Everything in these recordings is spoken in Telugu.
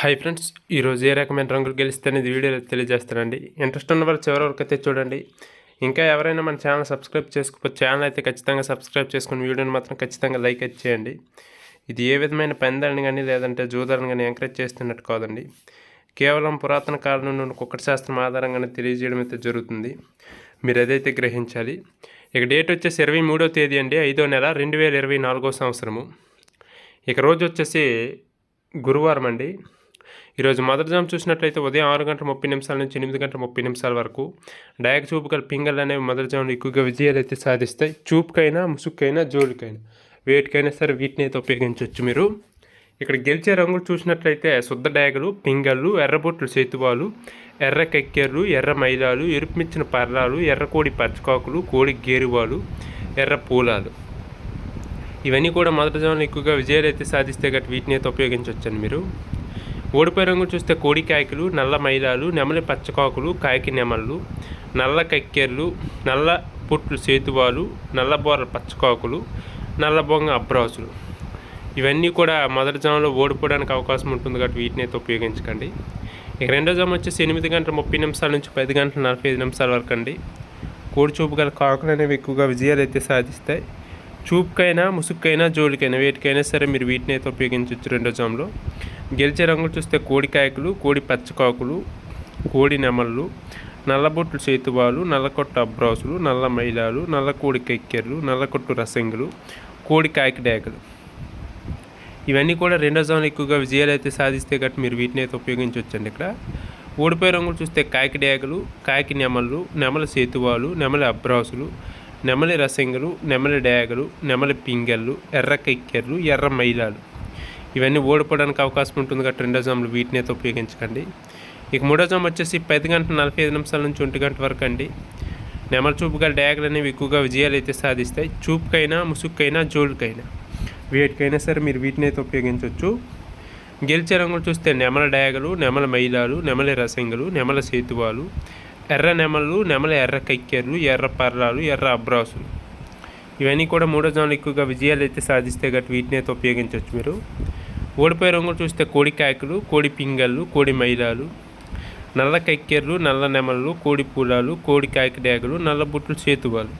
హాయ్ ఫ్రెండ్స్ ఈరోజు ఏ రకమైన రంగులు గెలిస్తే అనేది వీడియోలో తెలియజేస్తానండి. ఇంట్రెస్ట్ ఉన్న వాళ్ళు చివరి వరకు అయితే చూడండి. ఇంకా ఎవరైనా మన ఛానల్ సబ్స్క్రైబ్ చేసుకోకపోతే ఛానల్ అయితే ఖచ్చితంగా సబ్స్క్రైబ్ చేసుకుని వీడియోని మాత్రం ఖచ్చితంగా లైక్ అయితే చేయండి. ఇది ఏ విధమైన పెందాలని కానీ లేదంటే జూదాలను కానీ ఎంకరేజ్ చేస్తున్నట్టు కాదండి. కేవలం పురాతన కాలం నుండి కుక్కటి శాస్త్రం ఆధారంగానే తెలియజేయడం అయితే జరుగుతుంది. మీరు అదైతే గ్రహించాలి. ఇక డేట్ వచ్చేసి ఇరవై మూడో తేదీ అండి ఐదో నెల రెండు వేల ఇరవై నాలుగో సంవత్సరము. ఇక రోజు వచ్చేసి గురువారం అండి. ఈరోజు మొదటి జామ్ చూసినట్లయితే ఉదయం ఆరు గంటల ముప్పై నిమిషాల నుంచి ఎనిమిది గంటల ముప్పై నిమిషాల వరకు డయాక్ చూపు గల పింగల్ అనేవి మొదటి జాములు ఎక్కువగా విజయాలు అయితే సాధిస్తాయి. చూపుకైనా ముసుక్కైనా జోలికైనా వేటికైనా సరే వీటిని అయితే ఉపయోగించవచ్చు మీరు. ఇక్కడ గెలిచే రంగులు చూసినట్లయితే శుద్ధ డాగలు పింగళ్ళు ఎర్రబొట్లు సేతువాలు ఎర్ర కెక్కెర్లు ఎర్ర మైలాలు ఎరుపుమిచ్చిన పర్రాలు ఎర్ర కోడి పచ్చకాకులు కోడి గేరువాలు ఎర్ర పూలాలు. ఇవన్నీ కూడా మొదటి జాములు ఎక్కువగా విజయాలు అయితే సాధిస్తే గట్టి వీటిని అయితే ఉపయోగించవచ్చండి మీరు. ఓడిపోయే రంగు చూస్తే కోడి కాయకులు నల్ల మైలాలు నెమలి పచ్చకాకులు కాయకి నెమళ్ళు నల్ల కక్కెర్లు నల్ల పుట్లు సేతువాలు నల్ల బోర్ల పచ్చకాకులు నల్ల బొంగ అబ్రాసులు. ఇవన్నీ కూడా మొదటి జామలో ఓడిపోవడానికి అవకాశం ఉంటుంది కాబట్టి వీటిని అయితే ఉపయోగించకండి. ఇక రెండో జామ వచ్చేసి ఎనిమిది గంటల ముప్పై నిమిషాల నుంచి పది గంటల నలభై ఐదు నిమిషాల వరకు అండి. కోడి చూపు గల కాకులు అనేవి ఎక్కువగా విజయాలు అయితే సాధిస్తాయి. చూపుకైనా ముసుక్కైనా జోలికైనా వేటికైనా సరే మీరు వీటిని అయితే ఉపయోగించవచ్చు రెండో జామ్లో గెలిచే రంగులు చూస్తే కోడికాయకులు కోడి పచ్చకాకులు కోడి నెమళ్ళు నల్లబొట్లు చేతువాలు నల్లకొట్టు అబ్రాసులు నల్ల మైలాలు నల్ల కోడి కెక్కెర్లు నల్లకొట్టు రసంగులు కోడి కాకిడాగలు ఇవన్నీ కూడా రెండో జోన్ ఎక్కువగా విజయాలు అయితే సాధిస్తే గట్టి మీరు వీటిని అయితే ఉపయోగించవచ్చండి ఇక్కడ. ఓడిపోయే రంగులు చూస్తే కాయకి డేగలు నెమళ్ళు నెమల సేతువాలు నెమలి అబ్రాసులు నెమలి రసంగులు నెమలి డేగలు నెమలి పింగళ్ళు ఎర్ర కెక్కెర్లు ఎర్ర మైలాలు. ఇవన్నీ ఓడిపోవడానికి అవకాశం ఉంటుంది కాబట్టి రెండో జాములు వీటిని అయితే ఉపయోగించకండి. ఇక మూడో జామ్ వచ్చేసి పది గంటల నలభై ఐదు నిమిషాల నుంచి ఒంటి గంట వరకు అండి. నెమల చూపు గల డ్యాగులు అనేవి ఎక్కువగా విజయాలు అయితే సాధిస్తాయి. చూపుకైనా ముసుక్కైనా జోడుకైనా. వేటికైనా సరే మీరు వీటిని అయితే ఉపయోగించవచ్చు. గెలిచే రంగులు చూస్తే నెమల డయాగలు నెమల మైలాలు నెమల రసంగులు నెమల సేతువాలు ఎర్ర నెమలు నెమల ఎర్ర కైక్కెర్లు ఎర్ర పర్రాలు ఎర్ర అబ్రాసులు. ఇవన్నీ కూడా మూడో జాములు ఎక్కువగా విజయాలు అయితే సాధిస్తే గట్టి వీటిని అయితే ఉపయోగించవచ్చు మీరు. ఓడిపోయే రంగులు చూస్తే కోడి కాయకులు కోడి పింగళ్ళు కోడి మైదాలు నల్ల కక్కెర్లు నల్ల నెమళ్ళు కోడి పూలాలు కోడి కాకిడాకులు నల్ల బుట్లు చేతువాలు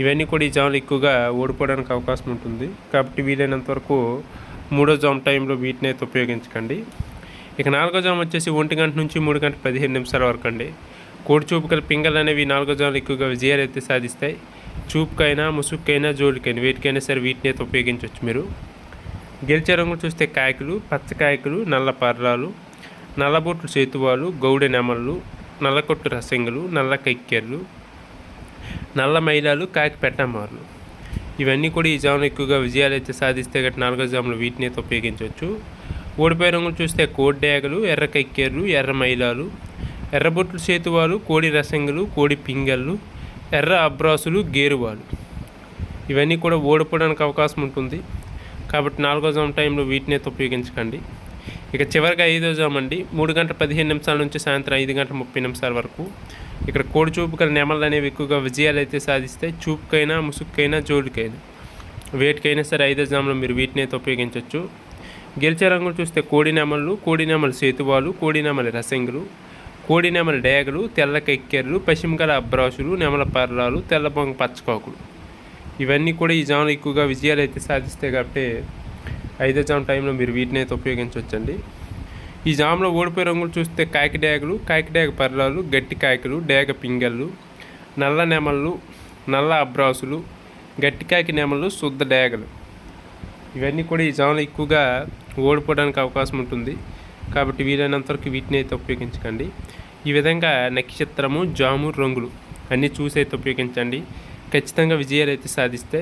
ఇవన్నీ కూడా ఈ జాములు ఎక్కువగా ఓడిపోవడానికి అవకాశం ఉంటుంది. కాబట్టి వీలైనంత వరకు మూడో జామ్ టైంలో వీటిని అయితే ఉపయోగించకండి. ఇక నాలుగో జామ్ వచ్చేసి ఒంటి గంట నుంచి మూడు గంట పదిహేను నిమిషాల వరకు అండి. కోడి చూపుకల పింగల్ అనేవి నాలుగో జాములు ఎక్కువగా విజయాలు అయితే సాధిస్తాయి. చూపుకైనా ముసుక్కైనా జోలికైనా వీటికైనా సరే వీటిని అయితే ఉపయోగించవచ్చు మీరు. గెలిచే రంగులు చూస్తే కాయకులు పచ్చకాయకులు నల్ల పర్రాలు నల్లబొట్లు సేతువాలు గౌడె నెమళ్ళు నల్లకొట్టు రసంగులు నల్ల కక్కెర్లు నల్ల మైలాలు కాకి పెట్టమారులు. ఇవన్నీ కూడా ఈ జాములు ఎక్కువగా విజయాలు అయితే సాధిస్తే గట్టి నాలుగో జాములు వీటిని అయితే ఉపయోగించవచ్చు. ఓడిపోయే రంగులు చూస్తే కోడ్డేగలు ఎర్ర కక్కెర్లు ఎర్ర మైలాలు ఎర్రబొట్లు సేతువాలు కోడి రసంగులు కోడి పింగళ్ళు ఎర్ర అబ్రాసులు గేరువాలు. ఇవన్నీ కూడా ఓడిపోవడానికి అవకాశం ఉంటుంది. కాబట్టి నాలుగో జామ్ టైంలో వీటిని అయితే ఉపయోగించకండి. ఇక చివరిగా ఐదో జామ్ అండి. మూడు గంటల పదిహేను నిమిషాల నుంచి సాయంత్రం ఐదు గంటల ముప్పై నిమిషాల వరకు. ఇక్కడ కోడి చూపు గల నెమలు అనేవి ఎక్కువగా విజయాలు అయితే సాధిస్తాయి చూపుకైనా ముసుక్కైనా జోలికైనా వేటికైనా సరే ఐదో జామ్లో మీరు వీటిని అయితే ఉపయోగించవచ్చు గెలిచే రంగులు చూస్తే కోడి నెమళ్ళు కోడి నెమలు సేతువాలు కోడి నెమలి రసంగులు కోడి నెమల డేగలు తెల్ల కెక్కెర్లు పశ్చిమగల అబ్రాసులు నెమల పర్రాలు తెల్లబొంగ పచ్చకాకులు. ఇవన్నీ కూడా ఈ జాములు ఎక్కువగా విజయాలు అయితే సాధిస్తాయి కాబట్టి ఐదో జామ్ టైంలో మీరు వీటిని అయితే ఉపయోగించవచ్చండి. ఈ జామ్లో ఓడిపోయే రంగులు చూస్తే కాకి డ్యాగులు కాకి డ్యాగ పర్రాలు గట్టి కాయకులు డేగ పింగళ్ళు నల్ల నెమళ్ళు నల్ల అబ్రాసులు గట్టి కాకి నెమలు శుద్ధ డేగలు ఇవన్నీ కూడా ఈ జాములు ఎక్కువగా ఓడిపోవడానికి అవకాశం ఉంటుంది. కాబట్టి వీలైనంత వరకు వీటిని అయితే ఉపయోగించకండి. ఈ విధంగా నక్షత్రము జాము రంగులు అన్నీ చూసి అయితే ఉపయోగించండి. ఖచ్చితంగా విజయాలు అయితే సాధిస్తే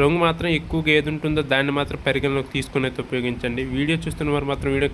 రంగు మాత్రం ఎక్కువగా ఏది ఉంటుందో దాన్ని మాత్రం పరిగణలోకి తీసుకుని అయితే ఉపయోగించండి. వీడియో చూస్తున్న వారు మాత్రం వీడియో